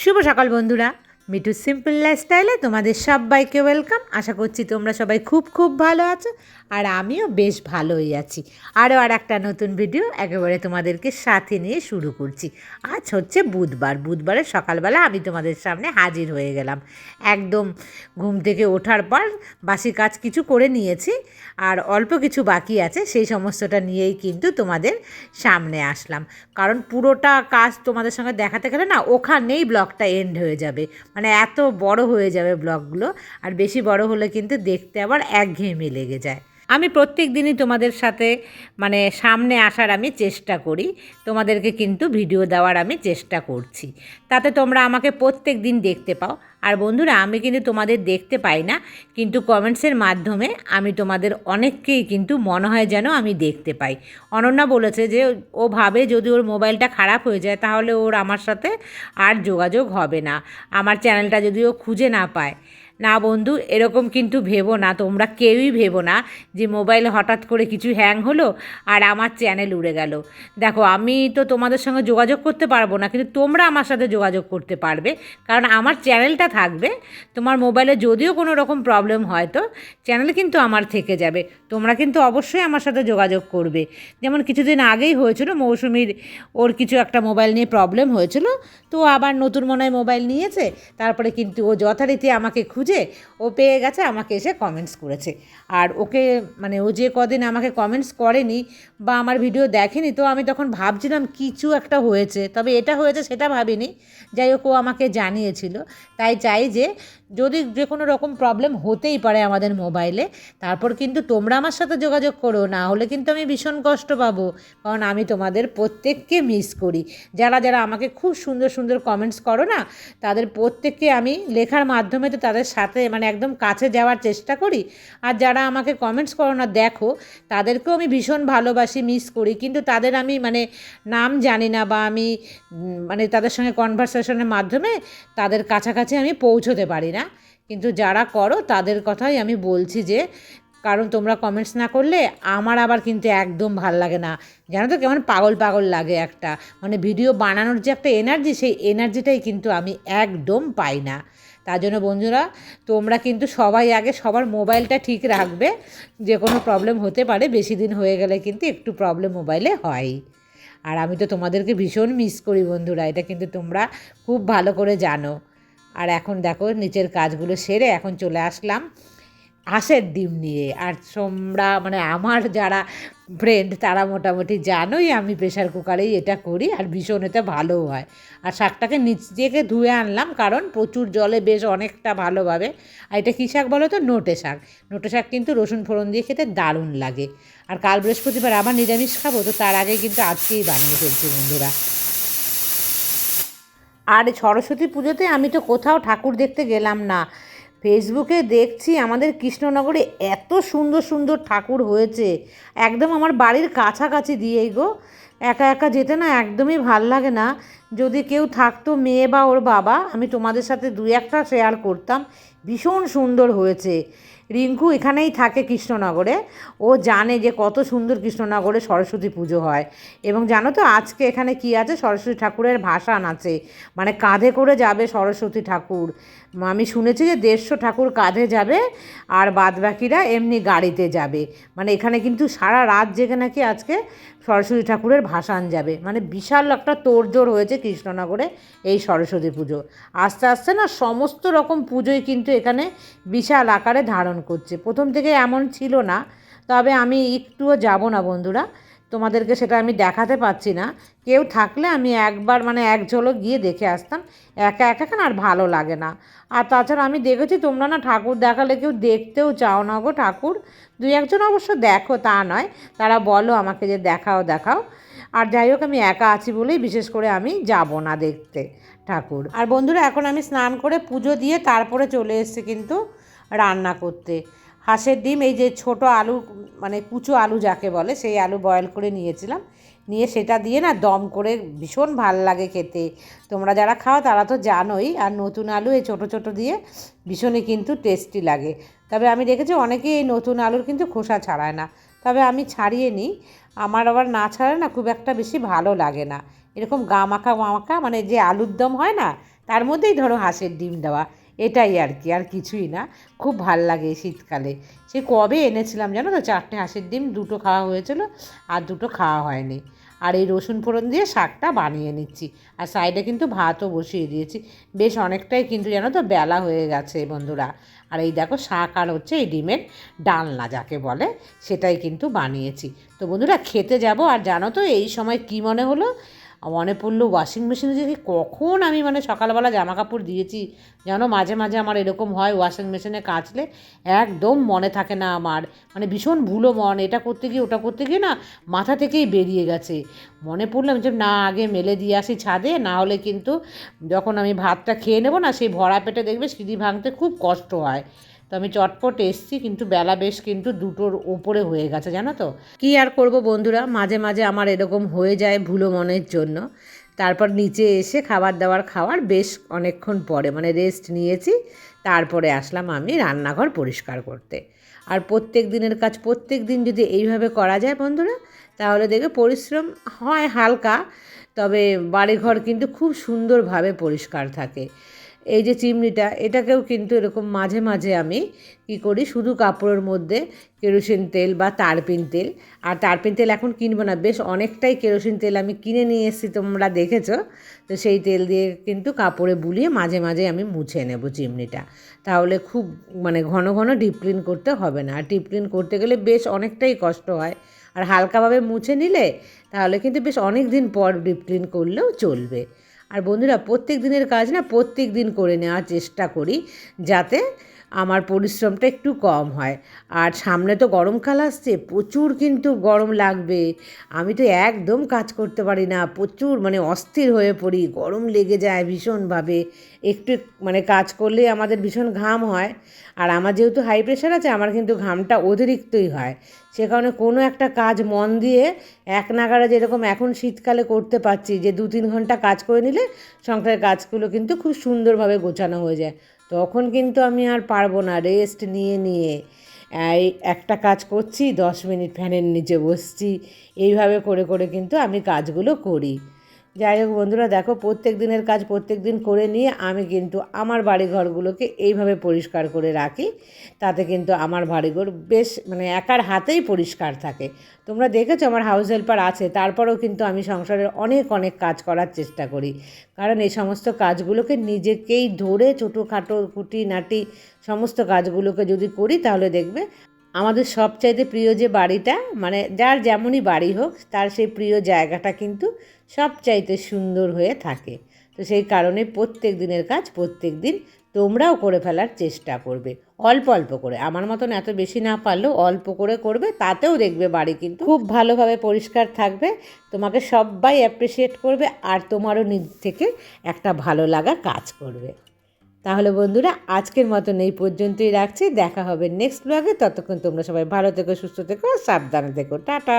শুভ সকাল বন্ধুরা। Me too simple লাইফস্টাইলে তোমাদের সবাইকে ওয়েলকাম। আশা করছি তোমরা সবাই খুব খুব ভালো আছো আর আমিও বেশ ভালোই আছি। আরও আর একটা নতুন ভিডিও একেবারে তোমাদেরকে সাথে নিয়ে শুরু করছি। আজ হচ্ছে বুধবার। বুধবারের সকালবেলা আমি তোমাদের সামনে হাজির হয়ে গেলাম। একদম ঘুম থেকে ওঠার পর বাসি কাজ কিছু করে নিয়েছি আর অল্প কিছু বাকি আছে সেই সমস্তটা নিয়েই কিন্তু তোমাদের সামনে আসলাম। কারণ পুরোটা কাজ তোমাদের সঙ্গে দেখাতে গেলে না ওখানেই ব্লগটা এন্ড হয়ে যাবে। মানে এত বড় হয়ে যাবে ব্লগগুলো, আর বেশি বড় হলে কিন্তু দেখতে আবার একঘেয়েমি লেগে যায়। আমি প্রত্যেক দিনই তোমাদের সাথে মানে সামনে আসার আমি চেষ্টা করি। তোমাদেরকে কিন্তু ভিডিও দেওয়ার আমি চেষ্টা করছি। তাতে তোমরা আমাকে প্রত্যেক দিন দেখতে পাও। আর বন্ধুরা, আমি কিন্তু তোমাদের দেখতে পাই না, কিন্তু কমেন্টসের মাধ্যমে আমি তোমাদের অনেককেই কিন্তু মনে হয় যেন আমি দেখতে পাই। অনন্যা বলেছে যে, ও ভাবে যদি ওর মোবাইলটা খারাপ হয়ে যায়, তাহলে ওর আমার সাথে আর যোগাযোগ হবে না। আমার চ্যানেলটা যদি ও খুঁজে না পায় না বন্ধু, এরকম কিন্তু ভেবো না, তোমরা কেউই ভেবো না যে মোবাইল হঠাৎ করে কিছু হ্যাং হলো আর আমার চ্যানেল উড়ে গেল। দেখো, আমি তো তোমাদের সঙ্গে যোগাযোগ করতে পারব না, কিন্তু তোমরা আমার সাথে যোগাযোগ করতে পারবে, কারণ আমার চ্যানেলটা থাকবে। তোমার মোবাইলে যদিও কোনো রকম প্রবলেম হয় তো চ্যানেল কিন্তু আমার থেকে যাবে। তোমরা কিন্তু অবশ্যই আমার সাথে যোগাযোগ করবে। যেমন কিছুদিন আগেই হয়েছিল, মৌসুমির ওর কিছু একটা মোবাইল নিয়ে প্রবলেম হয়েছিল, তো আবার নতুন মনে হয় মোবাইল নিয়েছে, তারপরে কিন্তু ও যথারীতি আমাকে খুঁজে ও পেয়ে গেছে, আমাকে এসে কমেন্টস করেছে। আর ওকে মানে ও যে কদিন আমাকে কমেন্টস করেনি বা আমার ভিডিও দেখেনি, তো আমি তখন ভাবছিলাম কিছু একটা হয়েছে। তবে এটা হয়েছে সেটা ভাবিনি। যাই হোক, ও আমাকে জানিয়েছিল। তাই চাই যে যদি যে কোনো রকম প্রবলেম হতেই পারে আমাদের মোবাইলে তারপর কিন্তু তোমরা আমার সাথে যোগাযোগ করো। না হলে কিন্তু আমি ভীষণ কষ্ট পাবো। কারণ আমি তোমাদের প্রত্যেককে মিস করি। যারা যারা আমাকে খুব সুন্দর সুন্দর কমেন্টস করো না, তাদের প্রত্যেককে আমি লেখার মাধ্যমে তো তাদের সাথে মানে একদম কাছে যাওয়ার চেষ্টা করি। আর যারা আমাকে কমেন্টস করো না, দেখো, তাদেরকেও আমি ভীষণ ভালোবাসি মিস করি। কিন্তু তাদের আমি মানে নাম জানি না বা আমি মানে তাদের সঙ্গে কনভারসেশনের মাধ্যমে তাদের কাছাকাছি আমি পৌঁছতে পারি না। কিন্তু যারা করো, তাদের কথাই আমি বলছি যে, কারণ তোমরা কমেন্টস না করলে আমার আবার কিন্তু একদম ভালো লাগে না। জানো তো কেমন পাগল পাগল লাগে একটা। মানে ভিডিও বানানোর যে একটা এনার্জি সেই এনার্জিটাই কিন্তু আমি একদম পাই না। তার জন্য বন্ধুরা, তোমরা কিন্তু সবাই আগে সবার মোবাইলটা ঠিক রাখবে। যে কোনো প্রবলেম হতে পারে, বেশি দিন হয়ে গেলে কিন্তু একটু প্রবলেম মোবাইলে হয়। আর আমি তো তোমাদেরকে ভীষণ মিস করি বন্ধুরা, এটা কিন্তু তোমরা খুব ভালো করে জানো। আর এখন দেখো, নিচের কাজগুলো সেরে এখন চলে আসলাম। হাঁসের ডিম নিয়ে। আর তোমরা মানে আমার যারা ফ্রেন্ড তারা মোটামুটি জানোই আমি প্রেশার কুকারেই এটা করি আর ভীষণ এতে ভালোও হয়। আর শাকটাকে নিচ থেকে ধুয়ে আনলাম কারণ প্রচুর জলে বেশ অনেকটা ভালোভাবে। আর এটা কী শাক বলো তো নোটে শাক। নোটে শাক কিন্তু রসুন ফোড়ন দিয়ে খেতে দারুণ লাগে। আর কাল বৃহস্পতিবার আবার নিরামিষ খাব, তো তার আগে কিন্তু আজকেই বানিয়ে ফেলছি বন্ধুরা। আর সরস্বতী পুজোতে আমি তো কোথাও ঠাকুর দেখতে গেলাম না। ফেসবুকে দেখছি আমাদের কৃষ্ণনগরে এত সুন্দর সুন্দর ঠাকুর হয়েছে। একদম আমার বাড়ির কাছাকাছি দিয়েই গো। একা একা যেতে না একদমই ভালো লাগে না। যদি কেউ থাকতো মেয়ে বা ওর বাবা, আমি তোমাদের সাথে দু একটা শেয়ার করতাম। ভীষণ সুন্দর হয়েছে। রিঙ্কু এখানেই থাকে কৃষ্ণনগরে। ও জানে যে কত সুন্দর কৃষ্ণনগরে সরস্বতী পুজো হয়। এবং জানো তো, আজকে এখানে কি আছে? সরস্বতী ঠাকুরের ভাসান আছে। মানে কাঁধে করে যাবে সরস্বতী ঠাকুর। আমি শুনেছি যে দেড়শো ঠাকুর কাঁধে যাবে আর বাদবাকিরা এমনি গাড়িতে যাবে। মানে এখানে কিন্তু সারা রাত জেগে নাকি আজকে সরস্বতী ঠাকুরের ভাসান যাবে। মানে বিশাল একটা তোড়জোড় হয়েছে কৃষ্ণনগরে এই সরস্বতী পুজো। আস্তে আস্তে না সমস্ত রকম পুজোই কিন্তু এখানে বিশাল আকারে ধারণ করছে। প্রথম থেকে এমন ছিল না, তবে আমি একটুও যাব না বন্ধুরা। তোমাদেরকে সেটা আমি দেখাতে পাচ্ছি না। কেউ থাকলে আমি একবার মানে এক ঝলক গিয়ে দেখে আসতাম। একা একা কেন আর ভালো লাগে না। আর তাছাড়া আমি দেখেছি তোমরা না ঠাকুর দেখালে কেউ দেখতেও চাও না গো ঠাকুর। দুই একজন অবশ্য দেখো, তা নয়। তারা বলো আমাকে যে দেখাও দেখাও। আর যাই হোক, আমি একা আছি বলেই বিশেষ করে আমি যাব না দেখতে ঠাকুর। আর বন্ধুরা, এখন আমি স্নান করে পুজো দিয়ে তারপরে চলে এসেছি কিন্তু রান্না করতে। হাঁসের ডিম, এই যে ছোট আলু মানে কুচো আলু যাকে বলে, সেই আলু বয়েল করে নিয়েছিলাম। নিয়ে সেটা দিয়ে না দম করে ভীষণ ভালো লাগে খেতে। তোমরা যারা খাও তারা তো জানোই, আর নতুন আলু এই ছোটো ছোটো দিয়ে ভীষণই কিন্তু টেস্টি লাগে। তবে আমি দেখেছি অনেকেই এই নতুন আলুর কিন্তু খোসা ছাড়ায় না। তবে আমি ছাড়িয়ে নিই। আমার আবার না ছাড়ালে না খুব একটা বেশি ভালো লাগে না। এরকম গা মাখা মাখা মানে যে আলুর দম হয় না, তার মধ্যেই ধরো হাঁসের ডিম দেওয়া। এটাই আর কি, আর কিছুই না। খুব ভালো লাগে শীতকালে। সে কবে এনেছিলাম জানো তো? চারটে হাঁসের ডিম, দুটো খাওয়া হয়েছিল আর দুটো খাওয়া হয়নি। আর এই রসুন ফোড়ন দিয়ে শাকটা বানিয়ে নিচ্ছি। আর সাইডে কিন্তু ভাতও বসিয়ে দিয়েছি। বেশ অনেকটাই কিন্তু জানো তো বেলা হয়ে গেছে বন্ধুরা। আর এই দেখো শাক আর হচ্ছে এই ডিমের ডালনা যাকে বলে, সেটাই কিন্তু বানিয়েছি। তো বন্ধুরা খেতে যাব আর জানো তো এই সময় কি মনে হলো? মনে পড়ল ওয়াশিং মেশিনে যে কখন আমি মানে সকালবেলা জামা কাপড় দিয়েছি। যেন মাঝে মাঝে আমার এরকম হয় ওয়াশিং মেশিনে কাচলে, একদম মনে থাকে না আমার। মানে ভীষণ ভুলো মন, এটা করতে গিয়ে ওটা করতে গিয়ে না মাথা থেকেই বেরিয়ে গেছে। মনে পড়লাম যে না, আগে মেলে দিয়ে আসি ছাদে, না হলে কিন্তু যখন আমি ভাতটা খেয়ে নেব না, সেই ভরা পেটে দেখবে সিঁড়ি ভাঙতে খুব কষ্ট হয়। তো আমি চটপট এসছি, কিন্তু বেলা বেশ কিন্তু দুটোর ওপরে হয়ে গেছে, জানো তো। কি আর করব বন্ধুরা, মাঝে মাঝে আমার এরকম হয়ে যায় ভুলো মনের জন্য। তারপর নিচে এসে খাবার দাবার খাওয়ার বেশ অনেকক্ষণ পরে মানে রেস্ট নিয়েছি, তারপরে আসলাম আমি রান্নাঘর পরিষ্কার করতে। আর প্রত্যেক দিনের কাজ প্রত্যেক দিন যদি এইভাবে করা যায় বন্ধুরা, তাহলে দেখবে পরিশ্রম হয় হালকা, তবে বাড়িঘর কিন্তু খুব সুন্দরভাবে পরিষ্কার থাকে। এই যে চিমনিটা, এটাকেও কিন্তু এরকম মাঝে মাঝে আমি কি করি, শুধু কাপড়ের মধ্যে কেরোসিন তেল বা তারপিন তেল। আর তারপিন তেল এখন কিনবো না, বেশ অনেকটাই কেরোসিন তেল আমি কিনে নিয়ে এসেছি, তোমরা দেখেছ। তো সেই তেল দিয়ে কিন্তু কাপড়ে বুলিয়ে মাঝে মাঝে আমি মুছে নেব চিমনিটা। তাহলে খুব মানে ঘন ঘন ডিপ ক্লিন করতে হবে না। আর ডিপ ক্লিন করতে গেলে বেশ অনেকটাই কষ্ট হয়। আর হালকাভাবে মুছে নিলে তাহলে কিন্তু বেশ অনেক দিন পর ডিপ ক্লিন করলেও চলবে। আর বন্ধুরা প্রত্যেক দিনের কাজ না প্রত্যেক দিন করে নেওয়ার চেষ্টা করি যাতে আমার পরিশ্রমটা একটু কম হয়। আর সামনে তো গরমকাল আসছে, প্রচুর কিন্তু গরম লাগবে। আমি তো একদম কাজ করতে পারি না, প্রচুর মানে অস্থির হয়ে পড়ি, গরম লেগে যায় ভীষণভাবে। একটু মানে কাজ করলে আমাদের ভীষণ ঘাম হয়। আর আমার যেহেতু হাই প্রেশার আছে, আমার কিন্তু ঘামটা অতিরিক্তই হয়। সে কারণে কোনো একটা কাজ মন দিয়ে এক নাগারে যেরকম এখন শীতকালে করতে পারছি, যে দু তিন ঘণ্টা কাজ করে নিলে সংসারের কাজগুলো কিন্তু খুব সুন্দরভাবে গোছানো হয়ে যায়। তখন কিন্তু আমি আর পারব না রেস্ট নিয়ে নিয়ে। এই একটা কাজ করছি, দশ মিনিট ফ্যানের নিচে বসছি। এইভাবে করে করে কিন্তু আমি কাজগুলো করি। যাই হোক বন্ধুরা, দেখো প্রত্যেক দিনের কাজ প্রত্যেক দিন করে নিয়ে আমি কিন্তু আমার বাড়ি ঘরগুলোকে এইভাবে পরিষ্কার করে রাখি। তাতে কিন্তু আমার বাড়িঘর বেশ মানে একার হাতেই পরিষ্কার থাকে। তোমরা দেখেছ আমার হাউস হেল্পার আছে, তারপরেও কিন্তু আমি সংসারের অনেক অনেক কাজ করার চেষ্টা করি। কারণ এই সমস্ত কাজগুলোকে নিজেকেই ধরে ছোটোখাটো খুঁটি নাটি সমস্ত কাজগুলোকে যদি করি তাহলে দেখবে আমাদের সবচাইতে প্রিয় যে বাড়িটা মানে যার যেমনই বাড়ি হোক, তার সেই প্রিয় জায়গাটা কিন্তু সবচাইতে সুন্দর হয়ে থাকে। তো সেই কারণে প্রত্যেক দিনের কাজ প্রত্যেক দিন তোমরাও করে ফেলার চেষ্টা করবে। অল্প অল্প করে। আমার মতন এত বেশি না পারলেও অল্প করে করবে, তাতেও দেখবে বাড়ি কিন্তু খুব ভালোভাবে পরিষ্কার থাকবে, তোমাকে সবাই অ্যাপ্রিসিয়েট করবে, আর তোমারও নিজ থেকে একটা ভালো লাগা কাজ করবে। তাহলে বন্ধুরা আজকের মতন এই পর্যন্তই রাখছি। দেখা হবে নেক্সট ব্লগে ততক্ষণ তোমরা সবাই ভালো থেকো, সুস্থ থেকো, সাবধানে থেকো। টাটা।